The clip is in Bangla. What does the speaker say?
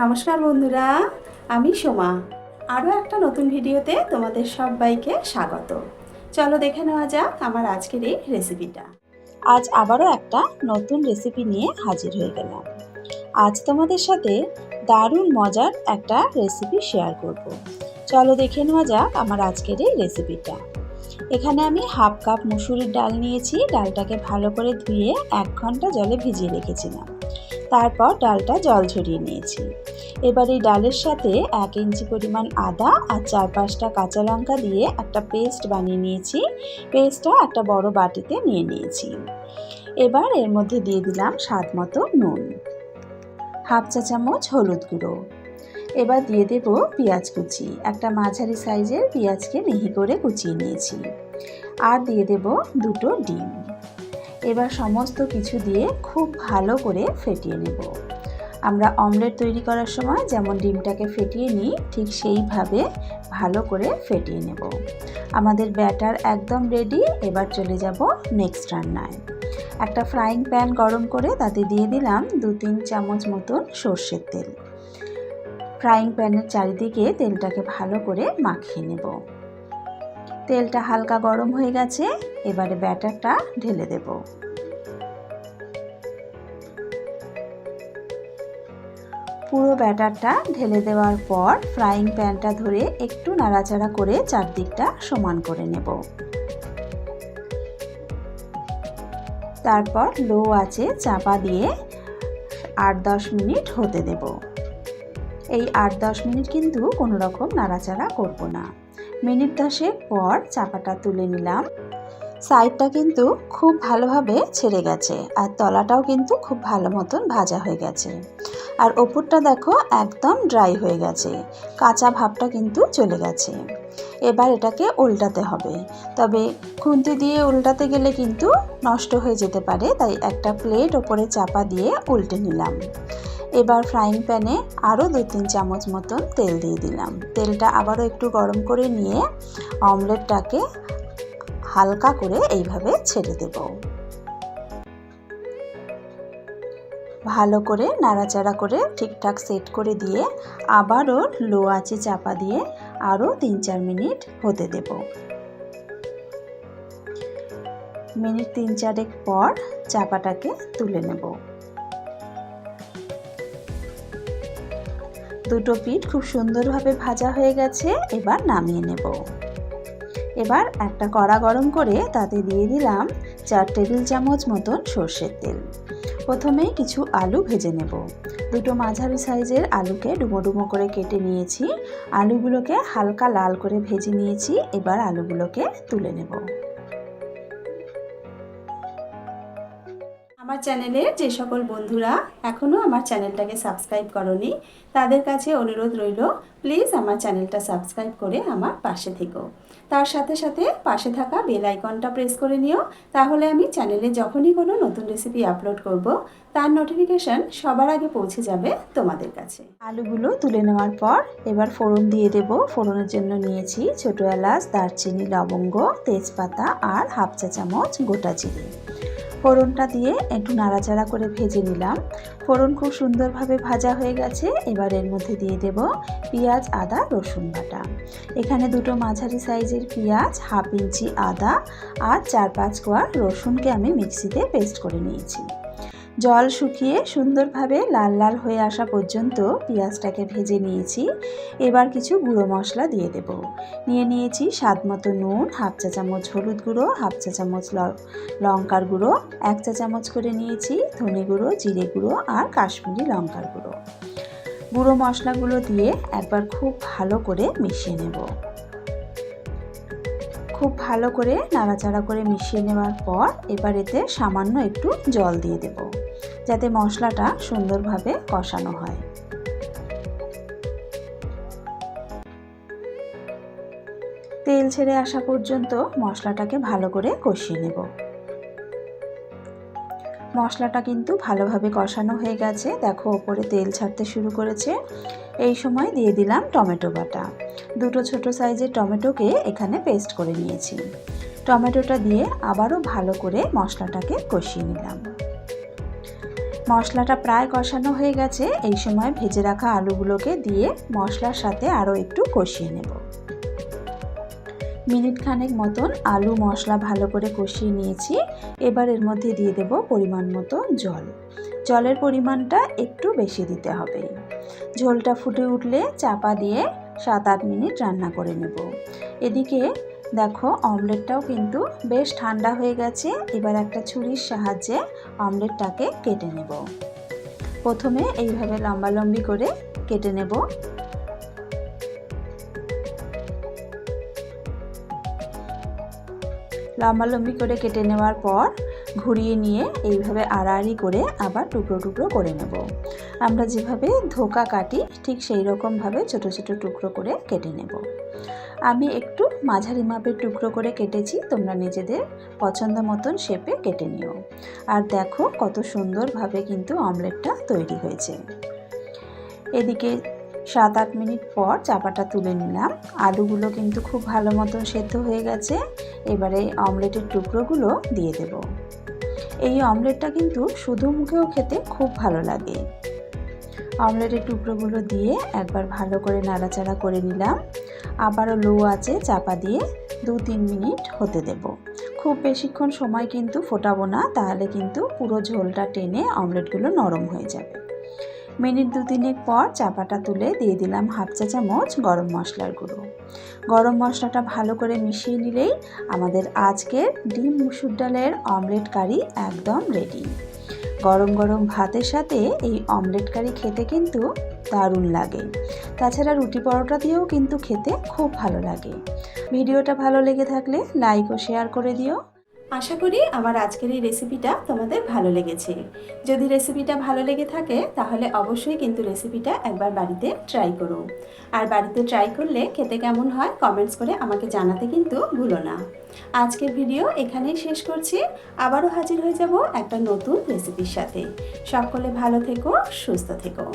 নমস্কার বন্ধুরা, আমি সোমা। আরও একটা নতুন ভিডিওতে তোমাদের সবাইকে স্বাগত। চলো দেখে নেওয়া যাক আমার আজকের এই রেসিপিটা আজ আবারও একটা নতুন রেসিপি নিয়ে হাজির হয়ে গেলাম। আজ তোমাদের সাথে দারুণ মজার একটা রেসিপি শেয়ার করব। চলো দেখে নেওয়া যাক আমার আজকের এই রেসিপিটা এখানে আমি হাফ কাপ মুসুরির ডাল নিয়েছি, ডালটাকে ভালো করে ধুয়ে এক ঘণ্টা জলে ভিজিয়ে রেখেছিলাম। তারপর ডালটা জল ঝরিয়ে নিয়েছি। এবার এই ডালের সাথে এক ইঞ্চি পরিমাণ আদা আর চার পাঁচটা কাঁচা লঙ্কা দিয়ে একটা পেস্ট বানিয়ে নিয়েছি। পেস্টটা একটা বড় বাটিতে নিয়ে নিয়েছি। এবার এর মধ্যে দিয়ে দিলাম স্বাদ মতো নুন। হাফ চা চামচ হলুদ গুঁড়ো। এবার দিয়ে দেব পেঁয়াজ কুচি। একটা মাঝারি সাইজের পেঁয়াজকে মিহি করে কুচিয়ে নিয়েছি। আর দিয়ে দেব দুটো ডিম। এবার সমস্ত কিছু দিয়ে খুব ভালো করে ফেটিয়ে নেব। আমরা অমলেট তৈরি করার সময় যেমন ডিমটাকে ফেটিয়ে নিই, ঠিক সেইভাবে ভালো করে ফেটিয়ে নেব। আমাদের ব্যাটার একদম রেডি, এবার চলে যাব নেক্সট রান্নায়। একটা ফ্রাইং প্যান গরম করে তাতে দিয়ে দিলাম দু তিন চামচ মতন সর্ষের তেল। ফ্রাইং প্যানের চারিদিকে তেলটাকে ভালো করে মাখিয়ে নেব। তেলটা হালকা গরম হয়ে গেছে, এবারে ব্যাটারটা ঢেলে দেব। পুরো ব্যাটারটা ঢেলে দেওয়ার পর ফ্রাইং প্যানটা ধরে একটু নাড়াচাড়া করে চারদিকটা সমান করে নেব। তারপর লো আছে চাপা দিয়ে আট দশ মিনিট হতে দেব। এই আট দশ মিনিট কিন্তু কোনো রকম নাড়াচাড়া করব না। মিনিট দশেক পর চাপাটা তুলে নিলাম। সাইডটা কিন্তু খুব ভালোভাবে ছেড়ে গেছে আর তলাটাও কিন্তু খুব ভালো মতন ভাজা হয়ে গেছে। আর ওপরটা দেখো একদম ড্রাই হয়ে গেছে। কাঁচা ভাবটা কিন্তু চলে গেছে। এবার এটাকে উল্টাতে হবে। তবে খুন্তি দিয়ে উল্টাতে গেলে কিন্তু নষ্ট হয়ে যেতে পারে, তাই একটা প্লেট ওপরে চাপা দিয়ে উল্টে নিলাম। এবার ফ্রাইং প্যানে আরও দু তিন চামচ মতন তেল দিয়ে দিলাম। তেলটা আবারও একটু গরম করে নিয়ে অমলেটটাকে হালকা করে এইভাবে ছেড়ে দেব। ভালো করে নাড়াচাড়া করে ঠিকঠাক সেট করে দিয়ে আবারও লো আঁচে চাপা দিয়ে আরও তিন চার মিনিট হতে দেব। মিনিট তিন চারেক পর চাপাটাকে তুলে নেব। দুটো পিঠ খুব সুন্দরভাবে ভাজা হয়ে গেছে, এবার নামিয়ে নেব। এবার একটা কড়া গরম করে তাতে দিয়ে দিলাম চার টেবিল চামচ মতন সর্ষের তেল। প্রথমেই কিছু আলু ভেজে নেব। দুটো মাঝারি সাইজের আলুকে ডুমো ডুমো করে কেটে নিয়েছি। আলুগুলোকে হালকা লাল করে ভেজে নিয়েছি। এবার আলুগুলোকে তুলে নেব। আমার চ্যানেলের যে সকল বন্ধুরা এখনও আমার চ্যানেলটাকে সাবস্ক্রাইব করনি, তাদের কাছে অনুরোধ রইল, প্লিজ আমার চ্যানেলটা সাবস্ক্রাইব করে আমার পাশে থেকো। তার সাথে সাথে পাশে থাকা বেল আইকনটা প্রেস করে নিও। তাহলে আমি চ্যানেলে যখনই কোনো নতুন রেসিপি আপলোড করব, তার নোটিফিকেশান সবার আগে পৌঁছে যাবে তোমাদের কাছে। আলুগুলো তুলে নেওয়ার পর এবার ফোড়ন দিয়ে দেব। ফোড়নের জন্য নিয়েছি ছোটো এলাচ, দারচিনি, লবঙ্গ, তেজপাতা আর হাফ চা চামচ গোটা জিরে। ফোড়নটা দিয়ে একটু নাড়াচাড়া করে ভেজে নিলাম। ফোড়ন খুব সুন্দরভাবে ভাজা হয়ে গেছে। এবার এর মধ্যে দিয়ে দেব পেঁয়াজ, আদা, রসুন বাটা। এখানে দুটো মাঝারি সাইজের পেঁয়াজ, হাফ ইঞ্চি আদা আর চার পাঁচ কোয়া রসুনকে আমি মিক্সিতে পেস্ট করে নিয়েছি। জল শুকিয়ে সুন্দরভাবে লাল লাল হয়ে আসা পর্যন্ত পেঁয়াজটাকে ভেজে নিয়েছি। এবার কিছু গুঁড়ো মশলা দিয়ে দেব। নিয়ে নিয়েছি স্বাদ মতো নুন, হাফ চা চামচ হলুদ গুঁড়ো, হাফ চা চামচ লঙ্কার গুঁড়ো, এক চা চামচ করে নিয়েছি ধনে গুঁড়ো, জিরে গুঁড়ো আর কাশ্মীরি লঙ্কার গুঁড়ো। গুঁড়ো মশলাগুলো দিয়ে একবার খুব ভালো করে মিশিয়ে নেব। খুব ভালো করে নাড়াচাড়া করে মিশিয়ে নেওয়ার পর এবার এতে সামান্য একটু জল দিয়ে দেব। যাতে মশলাটা সুন্দরভাবে কষানো হয়। তেল ছেড়ে আসা পর্যন্ত মশলাটাকে ভালো করে কষিয়ে নেব। মশলাটা কিন্তু ভালোভাবে কষানো হয়ে গেছে। দেখো, ওপরে তেল ছাড়তে শুরু করেছে। এই সময় দিয়ে দিলাম টমেটো বাটা। দুটো ছোট সাইজের টমেটোকে এখানে পেস্ট করে নিয়েছি। টমেটোটা দিয়ে আবারও ভালো করে মশলাটাকে কষিয়ে নিলাম। মশলাটা প্রায় কষানো হয়ে গেছে। এই সময় ভেজে রাখা আলুগুলোকে দিয়ে মশলার সাথে আরও একটু কষিয়ে নেব। মিনিট খানেক মতন আলু মশলা ভালো করে কষিয়ে নিয়েছি। এবার এর মধ্যে দিয়ে দেব পরিমাণ মতো জল। জলের পরিমাণটা একটু বেশি দিতে হবে। ঝোলটা ফুটে উঠলে চাপা দিয়ে সাত আট মিনিট রান্না করে নেব। এদিকে দেখো, অমলেটটাও কিন্তু বেশ ঠান্ডা হয়ে গেছে। এবার একটা ছুরির সাহায্যে অমলেটটাকে কেটে নেব। প্রথমে এইভাবে লম্বা লম্বি করে কেটে নেব। লম্বালম্বি করে কেটে নেওয়ার পর ঘুরিয়ে নিয়ে এইভাবে আড়াআড়ি করে আবার টুকরো টুকরো করে নেব। আমরা যেভাবে ধোকা কাটি ঠিক সেই রকমভাবে ছোট ছোট টুকরো করে কেটে নেব। আমি একটু মাঝারি মাপের টুকরো করে কেটেছি, তোমরা নিজেদের পছন্দ মতন শেপে কেটে নিও। আর দেখো কত সুন্দরভাবে কিন্তু অমলেটটা তৈরি হয়েছে। এদিকে সাত আট মিনিট পর চাপাটা তুলে নিলাম। আলুগুলো কিন্তু খুব ভালো মতন সেদ্ধ হয়ে গেছে। এবারে অমলেটের টুকরোগুলো দিয়ে দেব। এই অমলেটটা কিন্তু শুধু মুখেও খেতে খুব ভালো লাগে। অমলেটের টুকরোগুলো দিয়ে একবার ভালো করে নাড়াচাড়া করে নিলাম। আবারও লো আছে চাপা দিয়ে দু তিন মিনিট হতে দেব। খুব বেশিক্ষণ সময় কিন্তু ফোটাবো না, তাহলে কিন্তু পুরো ঝোলটা টেনে অমলেটগুলো নরম হয়ে যাবে। মিনিট দু তিনেক পর চাপাটা তুলে দিয়ে দিলাম হাফ চা চামচ গরম মশলার গুঁড়ো। গরম মশলাটা ভালো করে মিশিয়ে নিলেই আমাদের আজকের ডিম মুসুর ডালের অমলেট কারি একদম রেডি। গরম গরম ভাতের সাথে এই অমলেট কারি খেতে কিন্তু দারুণ লাগে। তাছাড়া রুটি পরোটা দিয়েও কিন্তু খেতে খুব ভালো লাগে। ভিডিওটা ভালো লেগে থাকলে লাইক ও শেয়ার করে দিও। আশা করি আমার আজকের এই রেসিপিটা তোমাদের ভালো লেগেছে। যদি রেসিপিটা ভালো লেগে থাকে, তাহলে অবশ্যই কিন্তু রেসিপিটা একবার বাড়িতে ট্রাই করো। আর বাড়িতে ট্রাই করলে খেতে কেমন হয় কমেন্টস করে আমাকে জানাতে কিন্তু ভুলো না। আজকের ভিডিও এখানেই শেষ করছি। আবারও হাজির হয়ে যাব একটা নতুন রেসিপির সাথে। সকলে ভালো থেকো, সুস্থ থেকো।